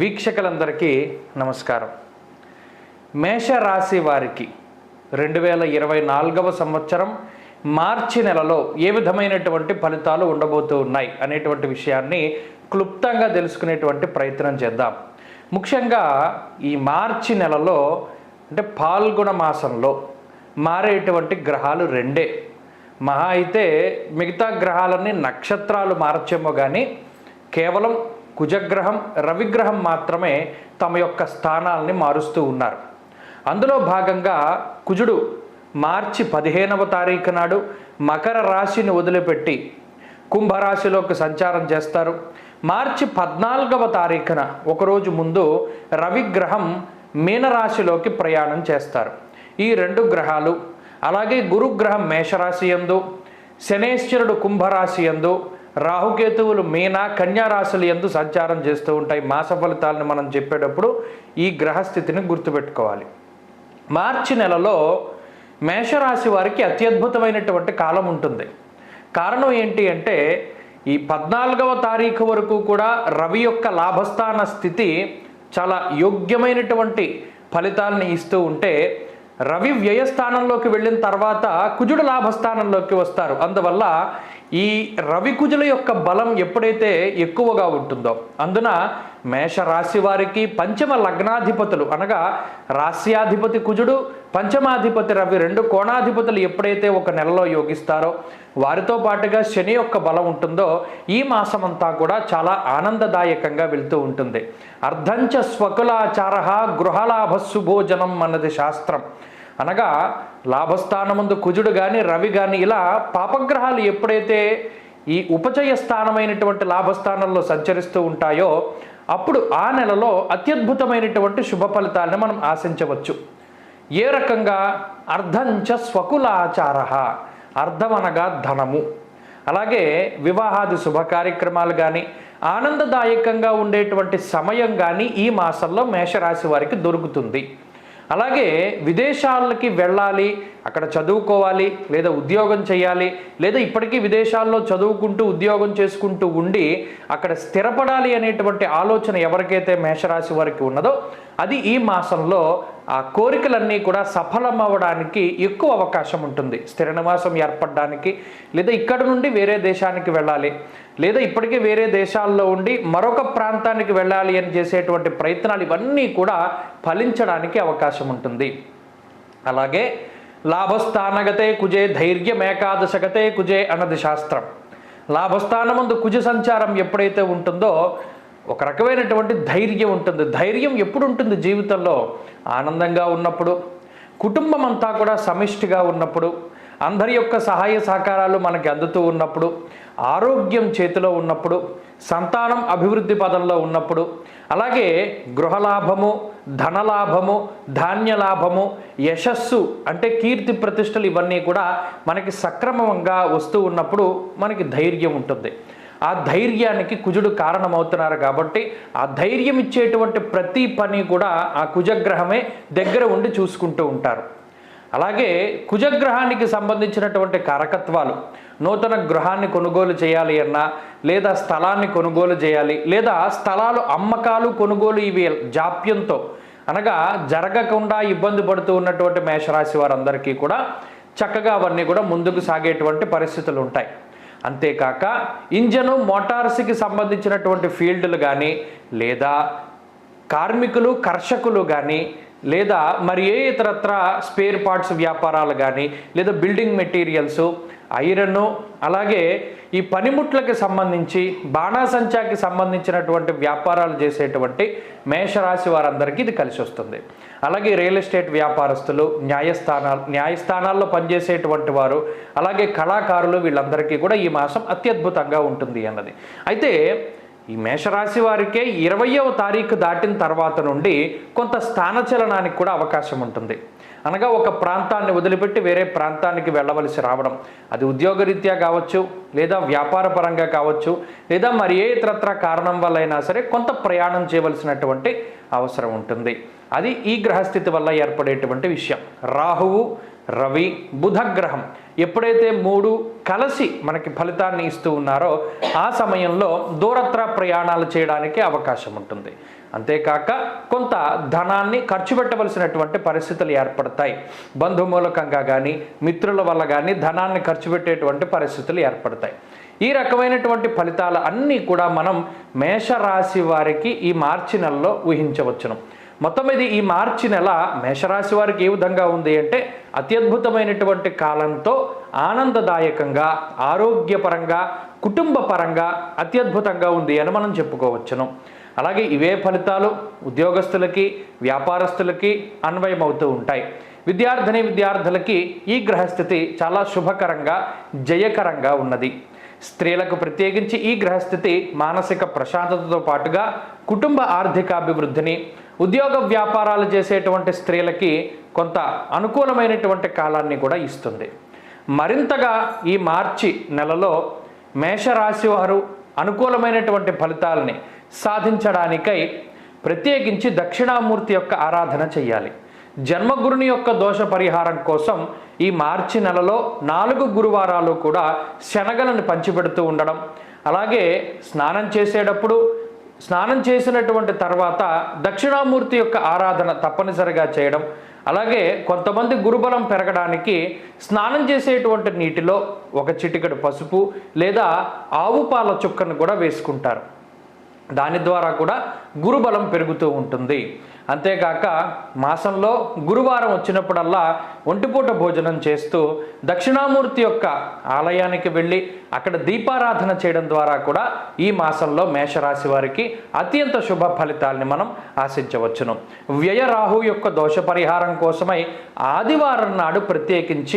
వీక్షకులందరికీ నమస్కారం. మేషరాశి వారికి రెండు వేల ఇరవై నాలుగవ సంవత్సరం మార్చి నెలలో ఏ విధమైనటువంటి ఫలితాలు ఉండబోతూ ఉన్నాయి అనేటువంటి విషయాన్ని క్లుప్తంగా తెలుసుకునేటువంటి ప్రయత్నం చేద్దాం. ముఖ్యంగా ఈ మార్చి నెలలో అంటే పాల్గొన మాసంలో మారేటువంటి గ్రహాలు రెండే. మహా అయితే మిగతా గ్రహాలన్నీ నక్షత్రాలు మార్చేమో కానీ కేవలం కుజగ్రహం రవిగ్రహం మాత్రమే తమ యొక్క స్థానాల్ని మారుస్తూ ఉన్నారు. అందులో భాగంగా కుజుడు మార్చి పదిహేనవ తారీఖు నాడు మకర రాశిని వదిలిపెట్టి కుంభరాశిలోకి సంచారం చేస్తారు. మార్చి పద్నాలుగవ తారీఖున ఒకరోజు ముందు రవిగ్రహం మీనరాశిలోకి ప్రయాణం చేస్తారు. ఈ రెండు గ్రహాలు అలాగే గురుగ్రహం మేషరాశి యందు శనేశ్వరుడు కుంభరాశి యందు రాహుకేతువులు మీన కన్యారాశులు ఎందు సంచారం చేస్తూ ఉంటాయి. మాస ఫలితాలను మనం చెప్పేటప్పుడు ఈ గ్రహస్థితిని గుర్తుపెట్టుకోవాలి. మార్చి నెలలో మేషరాశి వారికి అత్యద్భుతమైనటువంటి కాలం ఉంటుంది. కారణం ఏంటి అంటే ఈ పద్నాలుగవ తారీఖు వరకు కూడా రవి యొక్క లాభస్థాన స్థితి చాలా యోగ్యమైనటువంటి ఫలితాలని ఇస్తూ ఉంటే రవి వ్యయస్థానంలోకి వెళ్ళిన తర్వాత కుజుడు లాభస్థానంలోకి వస్తారు. అందువల్ల ఈ రవికుజుల యొక్క బలం ఎప్పుడైతే ఎక్కువగా ఉంటుందో అందున మేష రాశి వారికి పంచమ లగ్నాధిపతులు అనగా రాస్యాధిపతి కుజుడు పంచమాధిపతి రవి రెండు కోణాధిపతులు ఎప్పుడైతే ఒక నెలలో యోగిస్తారో వారితో పాటుగా శని యొక్క బలం ఉంటుందో ఈ మాసమంతా కూడా చాలా ఆనందదాయకంగా వెళ్తూ ఉంటుంది. అర్ధంచ స్వకులాచార గృహలాభస్సు భోజనం అన్నది శాస్త్రం. అనగా లాభస్థానముందు కుజుడు కానీ రవి కానీ ఇలా పాపగ్రహాలు ఎప్పుడైతే ఈ ఉపచయ స్థానమైనటువంటి లాభస్థానంలో సంచరిస్తూ ఉంటాయో అప్పుడు ఆ నెలలో అత్యద్భుతమైనటువంటి శుభ ఫలితాలను మనం ఆశించవచ్చు. ఏ రకంగా? అర్ధంచ స్వకులాచార. అర్ధం అనగా ధనము. అలాగే వివాహాది శుభ కార్యక్రమాలు కానీ ఆనందదాయకంగా ఉండేటువంటి సమయం కానీ ఈ మాసంలో మేషరాశి వారికి దొరుకుతుంది. అలాగే విదేశాలకి వెళ్ళాలి అక్కడ చదువుకోవాలి లేదా ఉద్యోగం చేయాలి లేదా ఇప్పటికీ విదేశాల్లో చదువుకుంటూ ఉద్యోగం చేసుకుంటూ ఉండి అక్కడ స్థిరపడాలి అనేటువంటి ఆలోచన ఎవరికైతే మేషరాశి వారికి ఉన్నదో అది ఈ మాసంలో ఆ కోరికలన్నీ కూడా సఫలం అవ్వడానికి ఎక్కువ అవకాశం ఉంటుంది. స్థిర నివాసం ఏర్పడడానికి లేదా ఇక్కడ నుండి వేరే దేశానికి వెళ్ళాలి లేదా ఇప్పటికే వేరే దేశాల్లో ఉండి మరొక ప్రాంతానికి వెళ్ళాలి అని చేసేటువంటి ప్రయత్నాలు ఇవన్నీ కూడా ఫలించడానికి అవకాశం ఉంటుంది. అలాగే లాభస్థానగతే కుజే ధైర్యం ఏకాదశగతే కుజే అన్నది శాస్త్రం. లాభస్థానమందు కుజ సంచారం ఎప్పుడైతే ఉంటుందో ఒక రకమైనటువంటి ధైర్యం ఉంటుంది. ధైర్యం ఎప్పుడు ఉంటుంది జీవితంలో? ఆనందంగా ఉన్నప్పుడు కుటుంబం అంతా కూడా సమిష్టిగా ఉన్నప్పుడు అందరి యొక్క సహాయ సహకారాలు మనకి అందుతూ ఉన్నప్పుడు ఆరోగ్యం చేతిలో ఉన్నప్పుడు సంతానం అభివృద్ధి పదంలో ఉన్నప్పుడు అలాగే గృహలాభము ధనలాభము ధాన్యలాభము యశస్సు అంటే కీర్తి ప్రతిష్టలు ఇవన్నీ కూడా మనకి సక్రమంగా వస్తూ ఉన్నప్పుడు మనకి ధైర్యం ఉంటుంది. ఆ ధైర్యానికి కుజుడు కారణమవుతున్నారు కాబట్టి ఆ ధైర్యం ఇచ్చేటువంటి ప్రతి పని కూడా ఆ కుజగ్రహమే దగ్గర ఉండి చూసుకుంటూ ఉంటారు. అలాగే కుజగ్రహానికి సంబంధించినటువంటి కారకత్వాలు నూతన గృహాన్ని కొనుగోలు చేయాలి అన్నా లేదా స్థలాన్ని కొనుగోలు చేయాలి లేదా స్థలాలు అమ్మకాలు కొనుగోలు ఇవి జాప్యంతో అనగా జరగకుండా ఇబ్బంది పడుతూ ఉన్నటువంటి మేషరాశి వారందరికీ కూడా చక్కగా అవన్నీ కూడా ముందుకు సాగేటువంటి పరిస్థితులు ఉంటాయి. అంతేకాక ఇంజను మోటార్స్కి సంబంధించినటువంటి ఫీల్డ్లు కానీ లేదా కార్మికులు కర్షకులు కానీ లేదా మరి ఏ ఇతరత్ర స్పేర్ పార్ట్స్ వ్యాపారాలు కానీ లేదా బిల్డింగ్ మెటీరియల్స్ ఐరన్ అలాగే ఈ పనిముట్లకి సంబంధించి బాణాసంచాకి సంబంధించినటువంటి వ్యాపారాలు చేసేటువంటి మేషరాశి వారందరికీ ఇది కలిసి వస్తుంది అలాగే రియల్ ఎస్టేట్ వ్యాపారస్తులు న్యాయస్థానాలు న్యాయస్థానాల్లో పనిచేసేటువంటి వారు అలాగే కళాకారులు వీళ్ళందరికీ కూడా ఈ మాసం అత్యద్భుతంగా ఉంటుంది అన్నది. అయితే ఈ మేషరాశి వారికే ఇరవయవ తారీఖు దాటిన తర్వాత నుండి కొంత స్థానచలనానికి కూడా అవకాశం ఉంటుంది. అనగా ఒక ప్రాంతాన్ని వదిలిపెట్టి వేరే ప్రాంతానికి వెళ్ళవలసి రావడం. అది ఉద్యోగరీత్యా కావచ్చు లేదా వ్యాపార పరంగా కావచ్చు లేదా మరి ఏ ఇతరత్ర కారణం వల్ల అయినా సరే కొంత ప్రయాణం చేయవలసినటువంటి అవసరం ఉంటుంది. అది ఈ గ్రహస్థితి వల్ల ఏర్పడేటువంటి విషయం. రాహువు రవి బుధ గ్రహం ఎప్పుడైతే మూడు కలిసి మనకి ఫలితాన్ని ఇస్తూ ఉన్నారో ఆ సమయంలో దూరత్ర ప్రయాణాలు చేయడానికి అవకాశం ఉంటుంది. అంతేకాక కొంత ధనాన్ని ఖర్చు పెట్టవలసినటువంటి పరిస్థితులు ఏర్పడతాయి. బంధుమూలకంగా కానీ మిత్రుల వల్ల కానీ ధనాన్ని ఖర్చు పెట్టేటువంటి పరిస్థితులు ఏర్పడతాయి. ఈ రకమైనటువంటి ఫలితాలు అన్నీ కూడా మనం మేషరాశి వారికి ఈ మార్చి నెలలో ఊహించవచ్చును. మొత్తం ఇది ఈ మార్చి నెల మేషరాశి వారికి ఏ విధంగా ఉంది అంటే అత్యద్భుతమైనటువంటి కాలంతో ఆనందదాయకంగా ఆరోగ్యపరంగా కుటుంబ పరంగా అత్యద్భుతంగా ఉంది అని మనం చెప్పుకోవచ్చును. అలాగే ఇవే ఫలితాలు ఉద్యోగస్తులకి వ్యాపారస్తులకి అన్వయం అవుతూ ఉంటాయి. విద్యార్థిని విద్యార్థులకి ఈ గ్రహస్థితి చాలా శుభకరంగా జయకరంగా ఉన్నది. స్త్రీలకు ప్రత్యేకించి ఈ గ్రహస్థితి మానసిక ప్రశాంతతతో పాటుగా కుటుంబ ఆర్థికాభివృద్ధిని ఉద్యోగ వ్యాపారాలు చేసేటువంటి స్త్రీలకి కొంత అనుకూలమైనటువంటి కాలాన్ని కూడా ఇస్తుంది. మరింతగా ఈ మార్చి నెలలో మేషరాశి వారు అనుకూలమైనటువంటి ఫలితాలని సాధించడానికై ప్రత్యేకించి దక్షిణామూర్తి యొక్క ఆరాధన చేయాలి జన్మగురుని యొక్క దోష పరిహారం కోసం ఈ మార్చి నెలలో నాలుగు గురువారాలు కూడా శనగలను పంచిపెడుతూ ఉండడం. అలాగే స్నానం చేసేటప్పుడు స్నానం చేసినటువంటి తర్వాత దక్షిణామూర్తి యొక్క ఆరాధన తప్పనిసరిగా చేయడం. అలాగే కొంతమంది గురుబలం పెరగడానికి స్నానం చేసేటువంటి నీటిలో ఒక చిటికెడు పసుపు లేదా ఆవు పాల చుక్కను కూడా వేసుకుంటారు. దాని ద్వారా కూడా గురుబలం పెరుగుతూ ఉంటుంది. అంతేకాక మాసంలో గురువారం వచ్చినప్పుడల్లా ఒంటిపూట భోజనం చేస్తూ దక్షిణామూర్తి యొక్క ఆలయానికి వెళ్ళి అక్కడ దీపారాధన చేయడం ద్వారా కూడా ఈ మాసంలో మేషరాశి వారికి అత్యంత శుభ ఫలితాల్ని మనం ఆశించవచ్చును. వ్యయ రాహు యొక్క దోష పరిహారం కోసమై ఆదివారం నాడు ప్రత్యేకించి